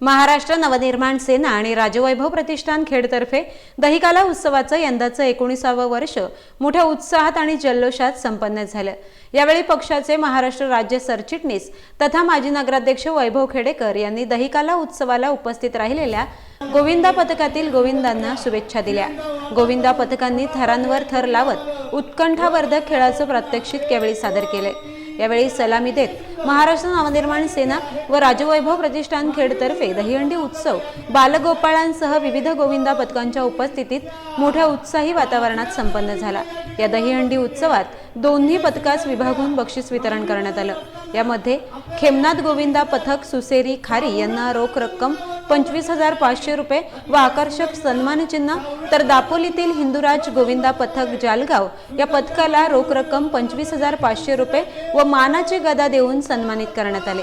महाराष्ट्र नवनिर्माण सेना आणि राजवैभव प्रतिष्ठान खेडतर्फे दहिकाला उत्सवाचं यंदाचं एकोणीसावं वर्ष मोठ्या उत्साहात आणि जल्लोषात संपन्न झालं. यावेळी पक्षाचे महाराष्ट्र राज्य सरचिटणीस तथा माजी नगराध्यक्ष वैभव खेडेकर यांनी दहिकाला उत्सवाला उपस्थित राहिलेल्या गोविंदा पथकातील गोविंदांना शुभेच्छा दिल्या. गोविंदा पथकांनी थरांवर थर लावत उत्कंठावर्धक खेळाचं प्रात्यक्षिक यावेळी सादर केले. यावेळी सलामी देत महाराष्ट्र नवनिर्माण सेना व राजवैभव प्रतिष्ठान खेडतर्फे दहीहंडी उत्सव बालगोपाळांसह विविध गोविंदा पथकांच्या उपस्थितीत मोठ्या उत्साही वातावरणात संपन्न झाला. या दहीहंडी उत्सवात दोन्ही पथकास विभागून बक्षीस वितरण करण्यात आलं. यामध्ये खेमनाथ गोविंदा पथक सुसेरी खारी यांना रोख रक्कम पंचवीस हजार पाचशे रुपये व आकर्षक सन्मानचिन्ह तर दापोलीतील हिंदुराज गोविंदा पथक जालगाव या पथकाला रोख रक्कम पंचवीस हजार पाचशे रुपये व मानाची गदा देऊन सन्मानित करण्यात आले.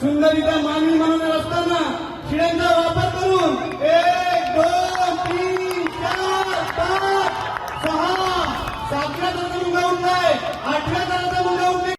सुंदरीचा मानवी म्हणून असताना అక్రతరతముగా ఉన్నాయి అక్రతరతముగా ఉన్నాయి